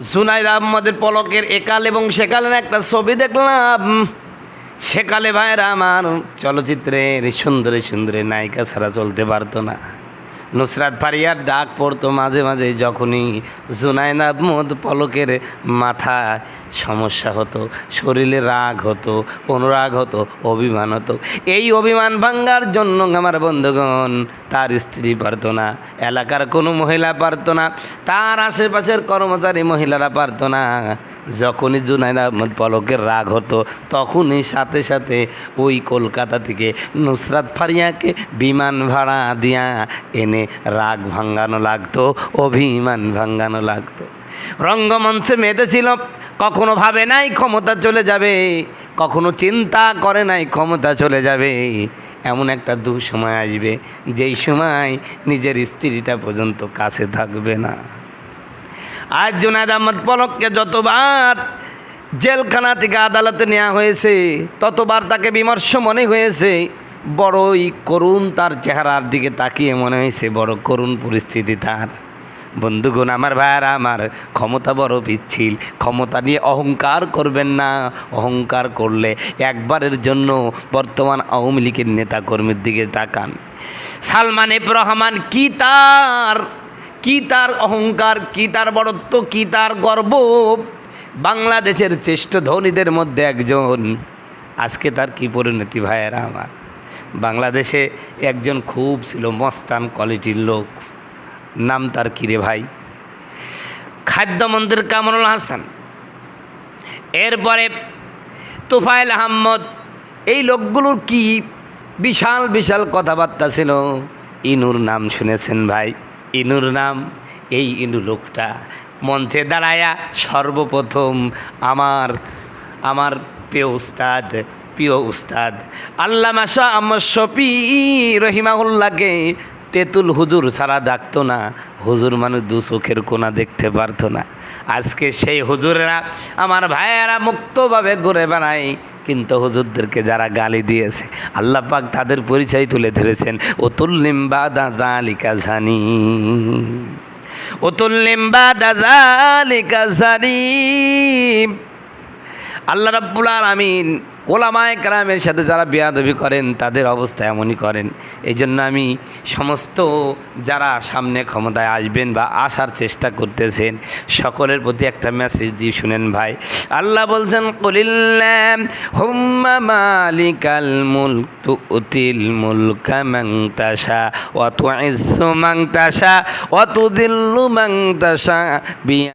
সুনাইদ আহমদের পলকের একাল এবং সেকালের একটা ছবি দেখলাম। সেকালে ভাইরা আমার চলচ্চিত্রের সুন্দরে সুন্দরে নায়িকা ছাড়া চলতে পারতো না। নুসরাত ফারিয়ার ডাক পড়তো মাঝে মাঝে যখনই জুনাইন আহমদ পলকের মাথায় সমস্যা হতো, শরীরে রাগ হতো, অনুরাগ হতো, অভিমান হতো। এই অভিমান ভাঙ্গার জন্য আমার বন্ধুগণ, তার স্ত্রী পারতো না, এলাকার কোনো মহিলা পারতো না, তার আশেপাশের কর্মচারী মহিলারা পারতো না। যখনই জুনাইদ আহমদ পলকের রাগ হতো, তখনই সাথে সাথে ওই কলকাতা থেকে নুসরাত ফারিয়াকে বিমান ভাড়া দিয়া এনে রাগ ভাঙ্গানো লাগতো, অভিমান ভাঙ্গানো লাগতো। রঙ্গমঞ্চে মেতেছিল কখনো ভাবে নাই ক্ষমতা চলে যাবে, কখনো চিন্তা করে নাই ক্ষমতা চলে যাবে। এমন একটা দু সময় আসবে, যেই সময় নিজের স্ত্রীটা পর্যন্ত কাছে থাকবে না। আজ জুনায়দ আহমদ পলককে যতবার জেলখানা থেকে আদালতে নেওয়া হয়েছে, ততবার তাকে বিমর্ষ মনে হয়েছে বড়ই করুণ তার চেহারার দিকে তাকিয়ে মনে হয়েছে, বড় করুণ পরিস্থিতি তার। বন্ধুগণ, আমার ভাইয়ারা, আমার ক্ষমতা বড় পিচ্ছিল, ক্ষমতা নিয়ে অহংকার করবেন না। অহংকার করলে একবারের জন্য বর্তমান আওয়ামী লীগের নেতাকর্মীর দিকে তাকান। সালমান এফ রহমান, কি তার? কি তার অহংকার? কি তার বড়ত্ব? কি তার গর্ব? বাংলাদেশের শ্রেষ্ঠ ধনীদের মধ্যে একজন। আজকে তার কি পরিণতি ভাইয়েরা আমার? বাংলাদেশে একজন খুব ছিল মস্তান কোয়ালিটির লোক। নাম তার কিরে ভাই? খাদ্যমন্ত্রী কামরুল হাসান। এরপরে তোফায়েল আহম্মদ এই লোকগুলোর কি বিশাল বিশাল কথাবার্তা ছিল? ইনুর নাম শুনেছেন ভাই? ইনুর নাম? এই ইনু লোকটা মঞ্চে দাঁড়ায়া সর্বপ্রথম আমার আমার প্রিয় উস্তাদ প্রিয় উস্তাদ। আল্লামা শাহ আহমদ শফি রহিমাউল্লাহকে তেঁতুল হুজুর ছাড়া ডাকতো না। হুজুর মানুষ দু চোখের কোনা দেখতে পারতো না। আজকে সেই হুজুরেরা আমার ভাইয়েরা মুক্তভাবে ঘুরে বেড়ায়। কিন্তু হুজুরদেরকে যারা গালি দিয়েছে, আল্লাহ পাক তাদের পরিচয় তুলে ধরেছেন অতুল্লিম্বা দাদা লিকা জানি। অতুল্লিম্বা দাদা লিকা জানি। আল্লাহ রাব্বুল আলামিন ওলামায় কালামের সাথে যারা বেয়াদবি করেন, তাদের অবস্থা এমনই করেন। এই জন্য আমি সমস্ত যারা সামনে ক্ষমতায় আসবেন বা আসার চেষ্টা করতেছেন, সকলের প্রতি একটা মেসেজ দিয়ে শুনেন ভাই। আল্লাহ বলছেন কলিল্লাম মালিকাল